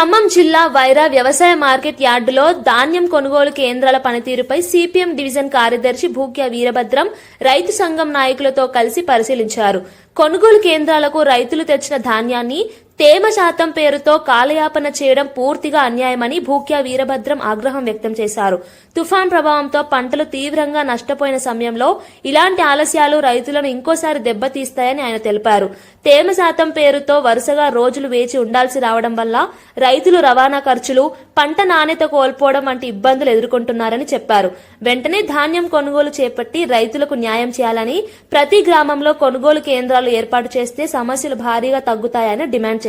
ఖమ్మం జిల్లా వైరా వ్యవసాయ మార్కెట్ యార్డులో ధాన్యం కొనుగోలు కేంద్రాల పనితీరుపై సిపిఎం డివిజన్ కార్యదర్శి భూక్య వీరభద్రం రైతు సంఘం నాయకులతో కలిసి పరిశీలించారు. కొనుగోలు కేంద్రాలకు రైతులు తెచ్చిన ధాన్యాన్ని తేమ శాతం పేరుతో కాలయాపన చేయడం పూర్తిగా అన్యాయమని భూక్యా వీరభద్రం ఆగ్రహం వ్యక్తం చేశారు. తుఫాన్ ప్రభావంతో పంటలు తీవ్రంగా నష్టపోయిన సమయంలో ఇలాంటి ఆలస్యాలు రైతులను ఇంకోసారి దెబ్బతీస్తాయని ఆయన తెలిపారు. తేమ శాతం పేరుతో వరుసగా రోజులు వేచి ఉండాల్సి రావడం వల్ల రైతులు రవాణా ఖర్చులు పంట నాణ్యత కోల్పోవడం వంటి ఇబ్బందులు ఎదుర్కొంటున్నారని చెప్పారు. వెంటనే ధాన్యం కొనుగోలు చేపట్టి రైతులకు న్యాయం చేయాలని ప్రతి గ్రామంలో కొనుగోలు కేంద్రాలు ఏర్పాటు చేస్తే సమస్యలు భారీగా తగ్గుతాయని డిమాండ్ చేశారు.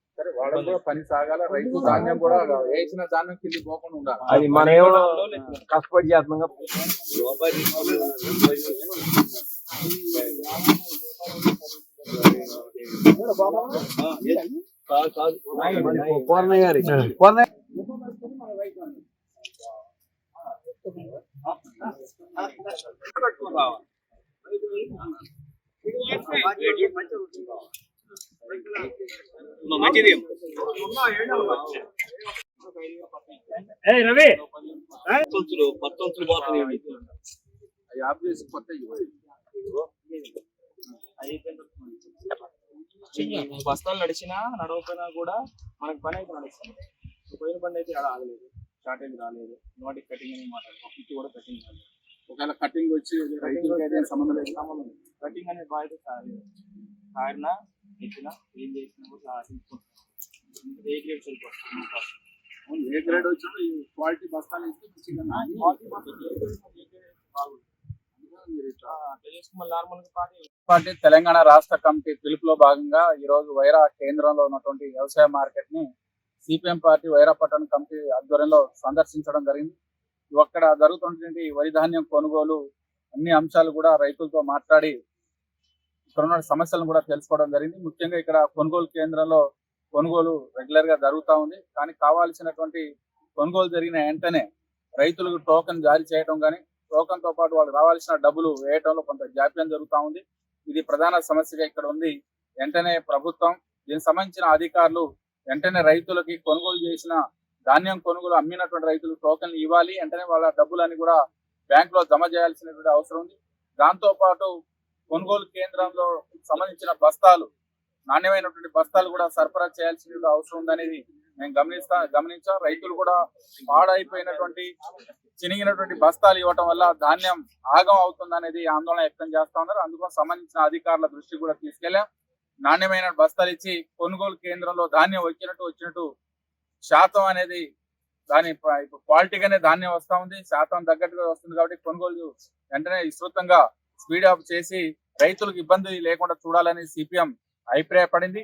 సరే వాళ్ళకి కూడా పని సాగాల రైతు ధాన్యం కూడా వేసిన ధాన్యం కింది పోకుండా ఉండాలి అది మన ఏమో కష్టపడి చేస్తున్నాం పూర్ణయ్య గారి పూర్ణయ్య మంచిది. రవి. పోతున్నాయి కొత్త. బస్తాలు నడిచినా నడవకపోయినా కూడా మనకి పని అయితే నడుస్తుంది. పోయిన బండి అయితే అలా ఆగలేదు. షార్టేజ్ రాలేదు. నోటికి కటింగ్ అని మాట ఇటు కూడా కటింగ్ రాలేదు ఒకవేళ కటింగ్ వచ్చి సంబంధం లేదు. సంబంధం. కటింగ్ అనే బాధ్యత సార్ కారినా ఎక్కినా ఏం చేసినా కూడా తీసుకుంటాం ఏ గ్రేడ్ సరిపోతుంది. అవును, ఏ గ్రేడ్ వచ్చినా ఈ క్వాలిటీ బస్తాలు ఇస్తే మంచిగా పార్టీ తెలంగాణ రాష్ట్ర కమిటీ పిలుపులో భాగంగా ఈ రోజు వైరా కేంద్రంలో ఉన్నటువంటి వ్యవసాయ మార్కెట్ని సిపిఎం పార్టీ వైరా పట్టణ కమిటీ ఆధ్వర్యంలో సందర్శించడం జరిగింది. అక్కడ జరుగుతున్నటువంటి వరి ధాన్యం కొనుగోలు అన్ని అంశాలు కూడా రైతులతో మాట్లాడి ఇక్కడ సమస్యలను కూడా తెలుసుకోవడం జరిగింది. ముఖ్యంగా ఇక్కడ కొనుగోలు కేంద్రంలో కొనుగోలు రెగ్యులర్గా జరుగుతూ ఉంది. కానీ కావాల్సినటువంటి కొనుగోలు జరిగిన వెంటనే రైతులకు టోకెన్ జారీ చేయడం కానీ టోకెన్తో పాటు వాళ్ళకి రావాల్సిన డబ్బులు వేయటంలో కొంత జాప్యం జరుగుతూ ఉంది. ఇది ప్రధాన సమస్యగా ఇక్కడ ఉంది. వెంటనే ప్రభుత్వం దీనికి సంబంధించిన అధికారులు వెంటనే రైతులకి కొనుగోలు చేసిన ధాన్యం కొనుగోలు అమ్మినటువంటి రైతులు టోకెన్లు ఇవ్వాలి. వెంటనే వాళ్ళ డబ్బులని కూడా బ్యాంకులో జమ చేయాల్సినటువంటి అవసరం ఉంది. దాంతో పాటు కొనుగోలు కేంద్రంలో సంబంధించిన బస్తాలు నాణ్యమైనటువంటి బస్తాలు కూడా సరఫరా చేయాల్సిన అవసరం ఉందనేది మేము గమనిస్తా గమనించాం. రైతులు కూడా పాడైపోయినటువంటి చినిగినటువంటి బస్తాలు ఇవ్వటం వల్ల ధాన్యం ఆగం అవుతుందనేది ఆందోళన వ్యక్తం చేస్తా ఉన్నారు. అందుకోసం సంబంధించిన అధికారుల దృష్టి కూడా తీసుకెళ్ళాం నాణ్యమైన బస్తాలు ఇచ్చి కొనుగోలు కేంద్రంలో ధాన్యం వచ్చినట్టు వచ్చినట్టు శాతం అనేది దాని ఇప్పుడు క్వాలిటీగానే ధాన్యం వస్తూ ఉంది. శాతం తగ్గట్టుగా వస్తుంది కాబట్టి కొనుగోలు వెంటనే విస్తృతంగా స్పీడ్ అప్ చేసి రైతులకు ఇబ్బంది లేకుండా చూడాలని సిపిఎం అభిప్రాయపడింది.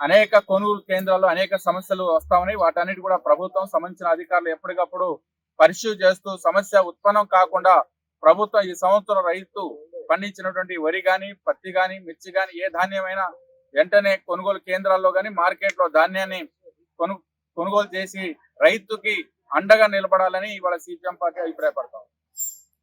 అనేక కొనుగోలు కేంద్రాల్లో అనేక సమస్యలు వస్తా ఉన్నాయి. వాటన్నిటి కూడా ప్రభుత్వం సంబంధించిన అధికారులు ఎప్పటికప్పుడు పరిశీలి చేస్తూ సమస్య ఉత్పన్నం కాకుండా ప్రభుత్వం ఈ సంవత్సరం రైతు పండించినటువంటి వరి గాని పత్తి గాని మిర్చి గాని ఏ ధాన్యమైనా వెంటనే కొనుగోలు కేంద్రాల్లో గాని మార్కెట్లో ధాన్యాన్ని కొను కొనుగోలు చేసి రైతుకి అండగా నిలబడాలని ఇవాళ సిపిఎం పార్టీ అభిప్రాయపడతాం